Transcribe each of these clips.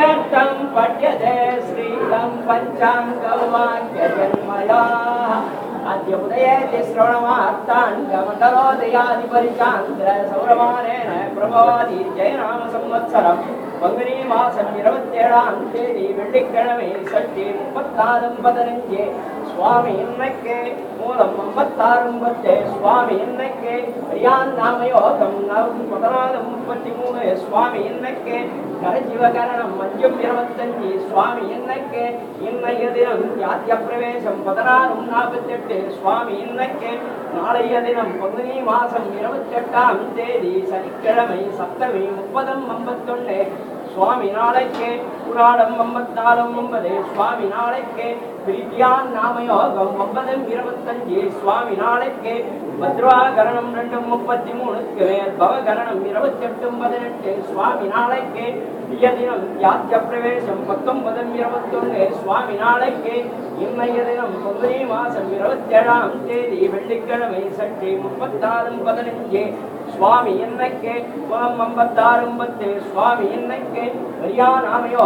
श्रुतं पठ्यते श्रीतं पञ्चाङ्गवाक्यजन्मया அத்தியுதயேதிஸ்ரவணமார்த்தாண்டமண்டலோதயாதிபரிச்சாந்திர சௌரமானேன பிரபவாதி ஜெயநாம சம்வத்சரம். பங்குனி மாசம் இருபத்தேழாம் தேதி வெள்ளிக்கிழமை சட்டி முப்பத்தாறும் பதினஞ்சு. சுவாமி இன்னைக்கு மூலம் ஐம்பத்தாறும் பத்து சுவாமி இன்னைக்கு அரியான் நாமயோகம் பதினாலு முப்பத்தி மூணு சுவாமி இன்னைக்கு கரஜீவகரணம் மஞ்சம் இருபத்தஞ்சு. சுவாமி இன்னைக்கு இன்னைய தினம் யாத்திய பிரவேசம் பதினாறும் நாற்பத்தி எட்டு நாற்பத்தெட்டு சுவாமி இன்னைக்கு நாளைய தினம் பங்குனி மாசம் இருபத்தி எட்டாம் தேதி சனிக்கிழமை சப்தமி முப்பதும் ஐம்பத்தொன்னு சுவாமி நாளைக்கு புராணம் ஐம்பத்தாறும் ஒன்பது சுவாமி நாளைக்கே. பிரித்தியான் நாமயோகம் ஒன்பதும் இருபத்தஞ்சு சுவாமி நாளைக்கே. பத்ரவாகரணம் ரெண்டும் முப்பத்தி மூணுக்கு மேல் பவகரணம் இருபத்தி எட்டும் பதினெட்டு சுவாமி நாளைக்கு. தினம் யாத்திய பிரவேசம் பத்தொன்பதும் இருபத்தொன்னு சுவாமி நாளைக்கே. இன்றைய தினம் பங்குனி மாசம் இருபத்தி ஏழாம் தேதி வெள்ளிக்கிழமை சட்டி முப்பத்தாறும் பதினஞ்சு சுவாமி என்னைக்கு. ஐம்பத்தாறு ஐம்பத்தாறும் பத்து சுவாமி என்னைக்கு.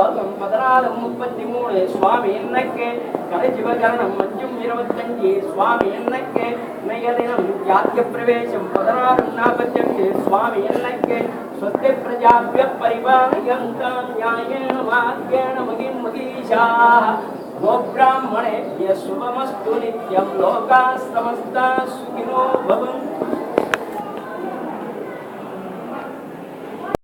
நாமயோகம் பதினாலு முப்பத்தி மூணு சுவாமி என்னைக்கு கலைஜிவகரணம் அஞ்சும் இருபத்தஞ்சு சுவாமி என்னைக்கு இன்றைய தினம் யாத்திய பிரவேசம் பதினாறு நாற்பத்தெட்டு சுவாமி என்னைக்கு स्वस्ति प्रजाभ्य परिपालयन्तां न्यायेन वाक्येन मगिं मगीशाः गोब्राह्मणेभ्यः शुभमस्तु नित्यं लोकाः समस्ताः सुखिनो भवन्तु